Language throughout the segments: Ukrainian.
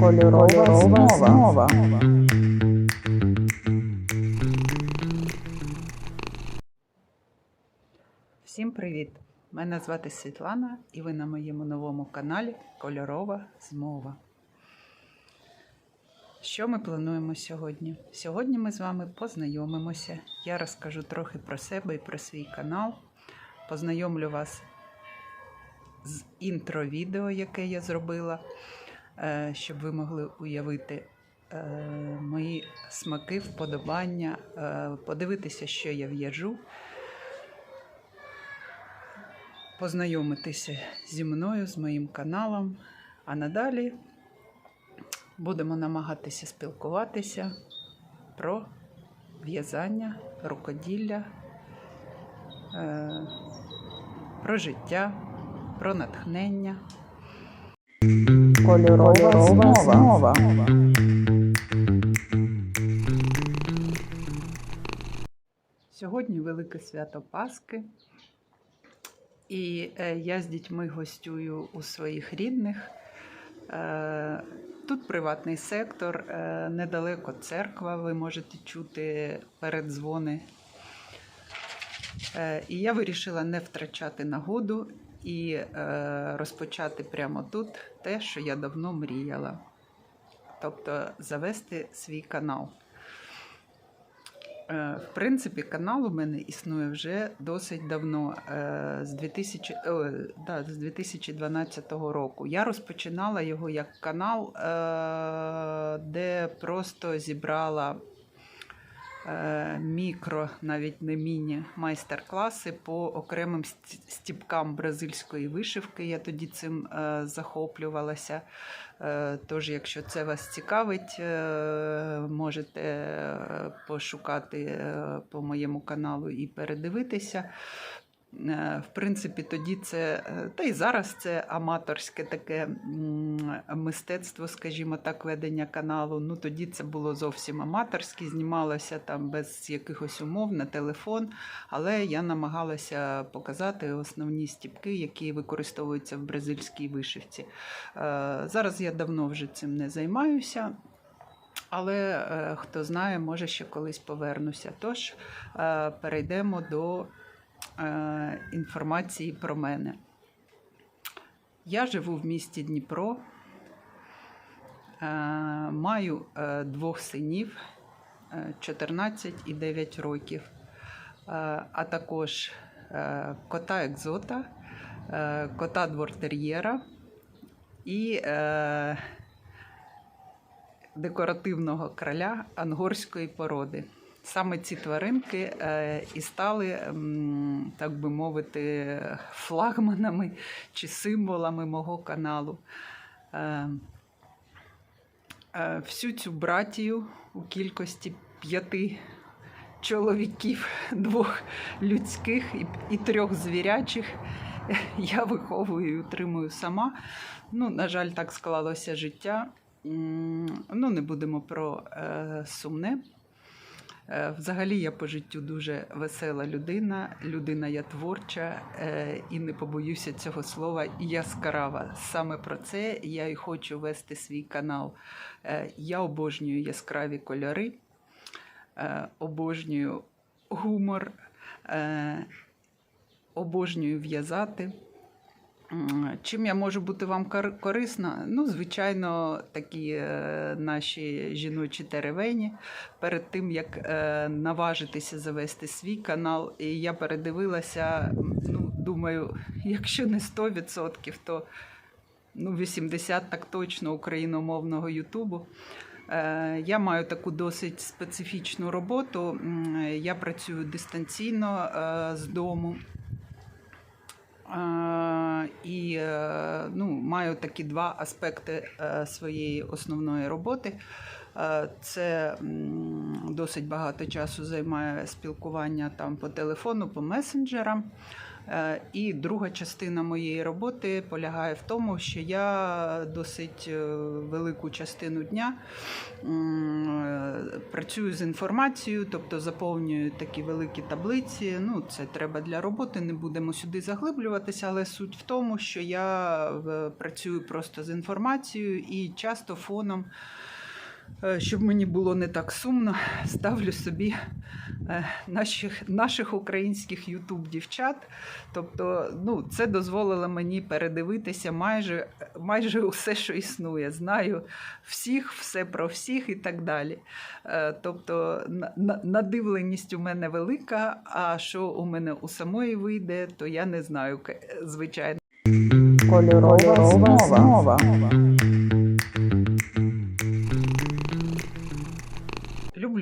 Кольорова змова. Всім привіт! Мене звати Світлана і ви на моєму новому каналі Кольорова Змова. Що ми плануємо сьогодні? Сьогодні ми з вами познайомимося. Я розкажу трохи про себе і про свій канал. Познайомлю вас з інтро-відео, яке я зробила, щоб ви могли уявити е, мої смаки, вподобання, е, подивитися, що я в'яжу познайомитися зі мною, з моїм каналом. А надалі будемо намагатися спілкуватися про в'язання, рукоділля, е, про життя, про натхнення. Кольорова змова. Сьогодні велике свято Пасхи. І е, я з дітьми гостюю у своїх рідних. Е, Тут приватний сектор, е, недалеко церква, ви можете чути передзвони. І я вирішила не втрачати нагоду і розпочати прямо тут те, що я давно мріяла. Тобто завести свій канал. Е, В принципі, канал у мене існує вже досить давно, е, з 2000, о, да, з 2012 року. Я розпочинала його як канал, е, де просто зібрала мікро, навіть не міні, майстер-класи по окремим стіпкам бразильської вишивки. Я тоді цим е, захоплювалася. Е, Тож, якщо це вас цікавить, е, можете е, пошукати е, по моєму каналу і передивитися. Е, В принципі, тоді це, е, та й зараз це аматорське таке мистецтво, скажімо так, ведення каналу. Ну тоді це було зовсім аматорське, знімалося там без якихось умов на телефон, але я намагалася показати основні стіпки, які використовуються в бразильській вишивці. Е, Зараз я давно вже цим не займаюся. Але хто знає, може ще колись повернуся. Тож перейдемо до інформації про мене. Я живу в місті Дніпро, е, маю е, двох синів е, 14 і 9 років, е, а також е, кота екзота, е, кота двортер'єра і е, декоративного краля ангорської породи. Саме ці тваринки е, і стали, м, так би мовити, флагманами чи символами мого каналу. Е, е, Всю цю братію у кількості п'яти чоловіків, двох людських і, трьох звірячих я виховую і утримую сама. Ну, на жаль, так склалося життя. Ну, не будемо про сумне. Е, Взагалі, я по життю дуже весела людина. Людина я творча е, і не побоюся цього слова яскрава. Саме про це я і хочу вести свій канал. Е, Я обожнюю яскраві кольори, обожнюю гумор, обожнюю в'язати. Чим я можу бути вам кор- корисна? Ну, звичайно, такі е, наші жіночі теревені. Перед тим, як е, наважитися завести свій канал, і я передивилася, ну, думаю, якщо не 100%, то ну, 80% так точно україномовного Ютубу. Е, Я маю таку досить специфічну роботу. Я працюю дистанційно з дому. Е, І е, ну, маю такі два аспекти е, своєї основної роботи. Це досить багато часу займає спілкування там по телефону, по месенджерам. Е, І друга частина моєї роботи полягає в тому, що я досить е, велику частину дня е, працюю з інформацією, тобто заповнюю такі великі таблиці. Ну, це треба для роботи, не будемо сюди заглиблюватися, але суть в тому, що я працюю просто з інформацією і часто фоном. Е, Щоб мені було не так сумно, ставлю собі е, наших, наших українських ютуб-дівчат. Тобто, ну, це дозволило мені передивитися майже, майже усе, що існує. Знаю всіх, все про всіх і так далі. Е, Тобто, на- на- надивленість у мене велика, а що у мене у самої вийде, то я не знаю, звичайно. Кольорова змова.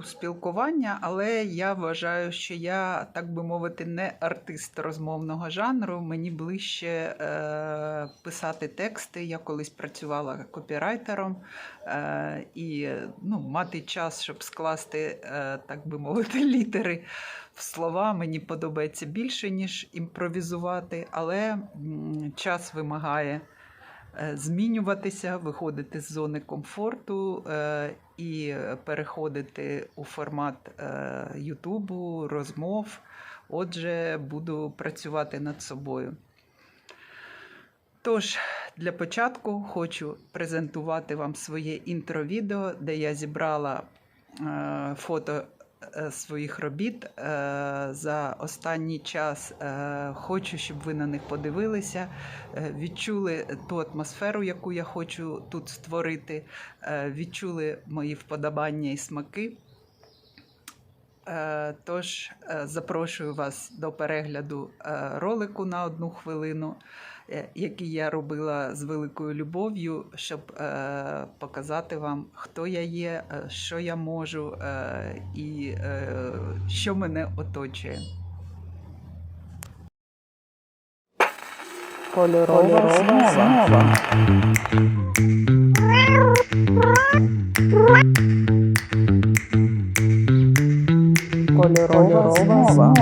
Люблю спілкування, але я вважаю, що я, так би мовити, не артист розмовного жанру. Мені ближче е, писати тексти. Я колись працювала копірайтером е, і ну, мати час, щоб скласти, е, так би мовити, літери в слова. Мені подобається більше, ніж імпровізувати, але м, час вимагає е, змінюватися, виходити з зони комфорту е, і переходити у формат е, Ютубу, розмов. Отже, буду працювати над собою. Тож, для початку хочу презентувати вам своє інтро-відео, де я зібрала е, фото своїх робіт е, за останній час. Е, хочу, щоб ви на них подивилися, е, відчули ту атмосферу, яку я хочу тут створити, е, відчули мої вподобання і смаки. Е, Тож е, запрошую вас до перегляду е, ролику на одну хвилину, який я робила з великою любов'ю, щоб показати вам, хто я є, що я можу і що мене оточує. Кольорова змова. Кольорова змова. Кольорова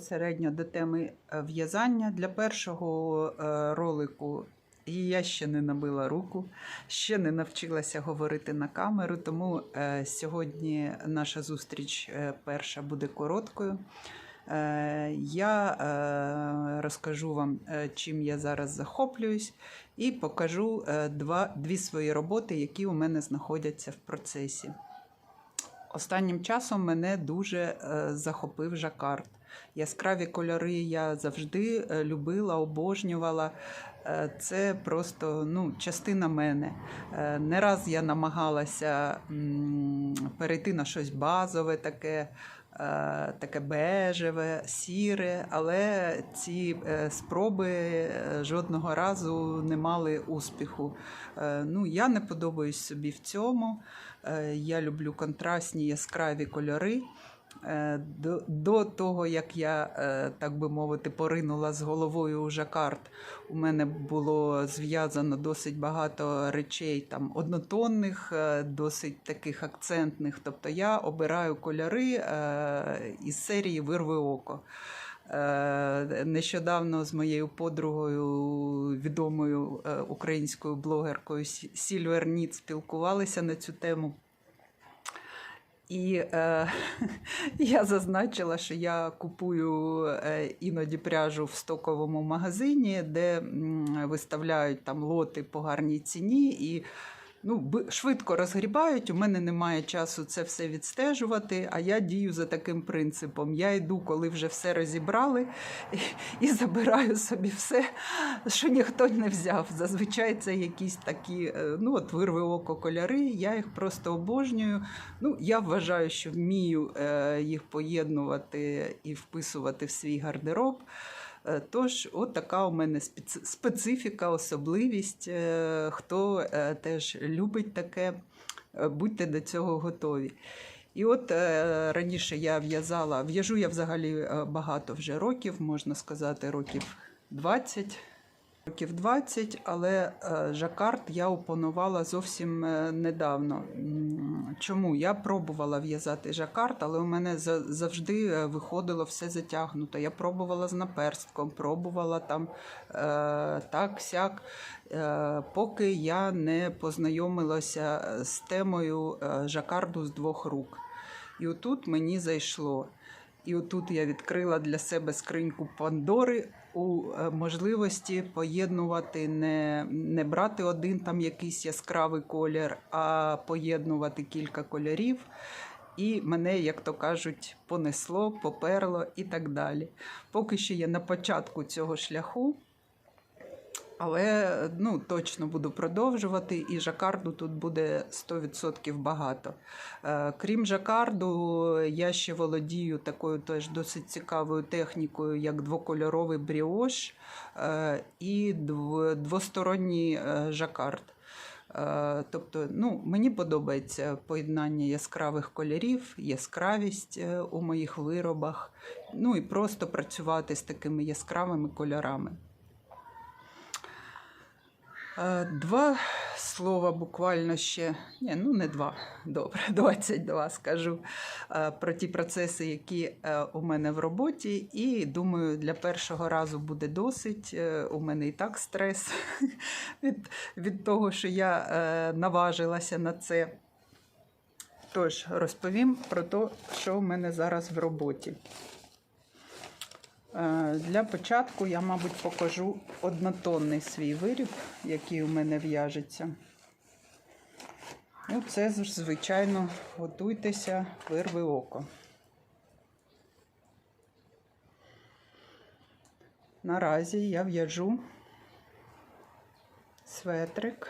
безпосередньо до теми е, в'язання. Для першого е, ролику я ще не набила руку, ще не навчилася говорити на камеру, тому е, сьогодні наша зустріч перша буде короткою. Я розкажу вам, чим я зараз захоплююсь, і покажу два, дві свої роботи, які у мене знаходяться в процесі. Останнім часом мене дуже захопив жакард. Яскраві кольори я завжди е, любила, обожнювала. Е, Це просто ну, частина мене. Е, Не раз я намагалася перейти на щось базове, таке, таке бежеве, сіре, але ці спроби жодного разу не мали успіху. Ну, я не подобаюсь собі в цьому. Я люблю контрастні яскраві кольори. Е, До, до того, як я, е, так би мовити, поринула з головою у жакард, у мене було зв'язано досить багато речей там однотонних, е, досить таких акцентних. Тобто я обираю кольори із серії Вирви око. Нещодавно з моєю подругою, відомою українською блогеркою Сі- Сільвер Ніт спілкувалися на цю тему. І е, я зазначила, що я купую е, іноді пряжу в стоковому магазині, де виставляють там лоти по гарній ціні і ну, швидко розгрібають. У мене немає часу це все відстежувати, а я дію за таким принципом. Я йду, коли вже все розібрали, і, і забираю собі все, що ніхто не взяв. Зазвичай це якісь такі, е, ну от вирви око кольори. Я їх просто обожнюю. Ну, я вважаю, що вмію е, їх поєднувати і вписувати в свій гардероб. Е, Тож, от така у мене специфіка, особливість. Е, Хто е, теж любить таке, будьте до цього готові. І от раніше я в'язала, в'яжу я взагалі багато вже років, можна сказати, років 20. Років 20, але е, жакард я опанувала зовсім е, недавно. Чому? Я пробувала в'язати жакард, але у мене за- завжди е, виходило все затягнуто. Я пробувала з наперстком, пробувала там так, сяк, поки я не познайомилася з темою жакарду з двох рук. І отут мені зайшло. І отут я відкрила для себе скриньку Пандори у е, можливості поєднувати, не, не брати один там якийсь яскравий колір, а поєднувати кілька кольорів. І мене, як то кажуть, понесло, поперло і так далі. Поки що я на початку цього шляху. Але ну, точно буду продовжувати, і жакарду тут буде 100% багато. Е, крім жакарду, я ще володію такою теж досить цікавою технікою, як двокольоровий бріош е, і дв- двосторонній е, жакард. Тобто, ну, мені подобається поєднання яскравих кольорів, яскравість у моїх виробах, ну і просто працювати з такими яскравими кольорами. Е, Два слова буквально ще, ні, ну не два, добре, 22 скажу е, про ті процеси, які е, у мене в роботі. І думаю, для першого разу буде досить. У мене і так стрес від, від того, що я наважилася на це. Тож розповім про те, що у мене зараз в роботі. Е, Для початку я, мабуть, покажу однотонний свій виріб, який у мене в'яжеться. Ну, це, звичайно, готуйтеся, вирви око. Наразі я в'яжу светрик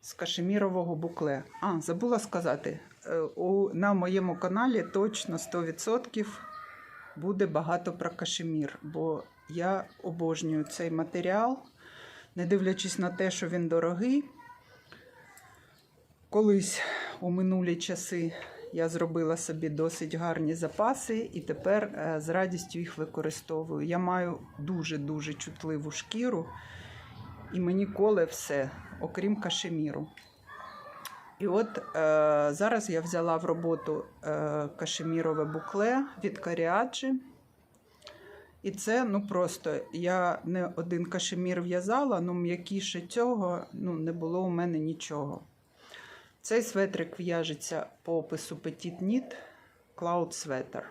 з кашемірового букле. А, забула сказати, е, на моєму каналі точно 100% буде багато про кашемір, бо я обожнюю цей матеріал, не дивлячись на те, що він дорогий. Колись у минулі часи я зробила собі досить гарні запаси і тепер е, з радістю їх використовую. Я маю дуже-дуже чутливу шкіру, і мені коле все, окрім кашеміру. І от е, зараз я взяла в роботу е, кашемірове букле від Каріаджі. І це ну просто я не один кашемір в'язала, ну м'якіше цього ну, не було у мене нічого. Цей светрик в'яжеться по опису Petit Knit Cloud Sweater.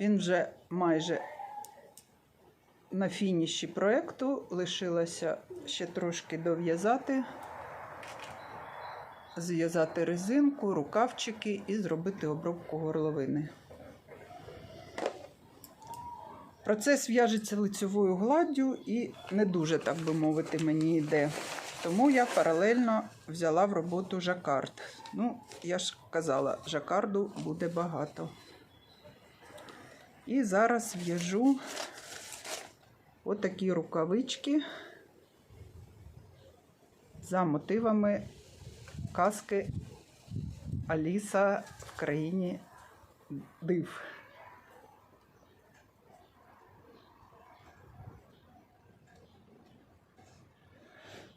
Він вже майже на фініші проєкту. Лишилося ще трошки дов'язати, зв'язати резинку, рукавчики і зробити обробку горловини. Процес в'яжеться лицьовою гладдю і не дуже, так би мовити, мені йде. Тому я паралельно взяла в роботу жакард. Ну, я ж казала, жакарду буде багато. І зараз в'яжу отакі рукавички за мотивами казки Аліса в країні див.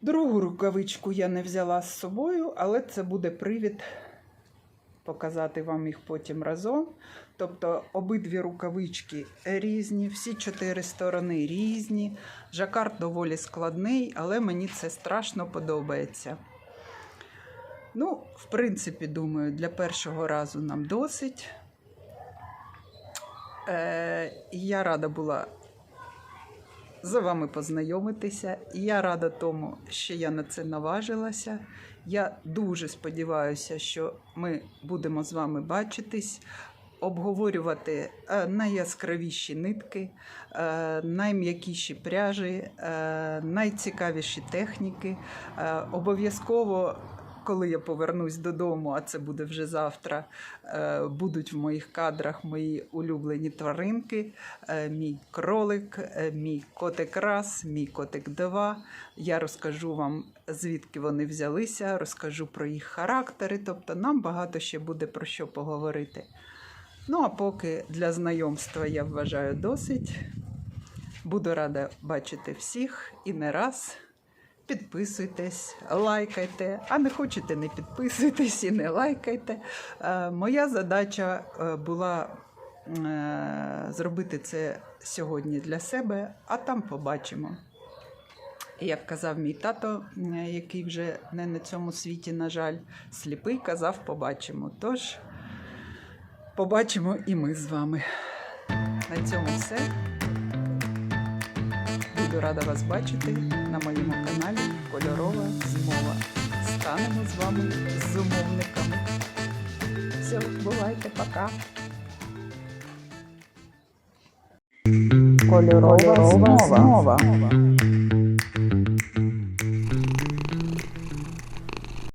Другу рукавичку я не взяла з собою, але це буде привід показати вам їх потім разом. Тобто обидві рукавички різні, всі чотири сторони різні. Жакард доволі складний, але мені це страшно подобається. Ну, в принципі, думаю, для першого разу нам досить. Е, я рада була за вами познайомитися. Я рада тому, що я на це наважилася. Я дуже сподіваюся, що ми будемо з вами бачитись, обговорювати е, найяскравіші нитки, е, найм'якіші пряжі, найцікавіші техніки. Обов'язково. Коли я повернусь додому, а це буде вже завтра, е, будуть в моїх кадрах мої улюблені тваринки, е, мій кролик, е, мій котик раз, мій котик два. Я розкажу вам, звідки вони взялися, розкажу про їх характери. Тобто нам багато ще буде про що поговорити. Ну а поки для знайомства я вважаю досить. Буду рада бачити всіх і не раз. Підписуйтесь, лайкайте, а не хочете, не підписуйтесь і не лайкайте. Е, моя задача е, була е, зробити це сьогодні для себе, а там побачимо. Як казав мій тато, який вже не на цьому світі, на жаль, сліпий казав, побачимо. Тож побачимо і ми з вами. На цьому все. Буду рада вас бачити на моєму каналі Кольорова змова. Станемо з вами зумовниками. Все, бувайте, пока. Кольорова змова.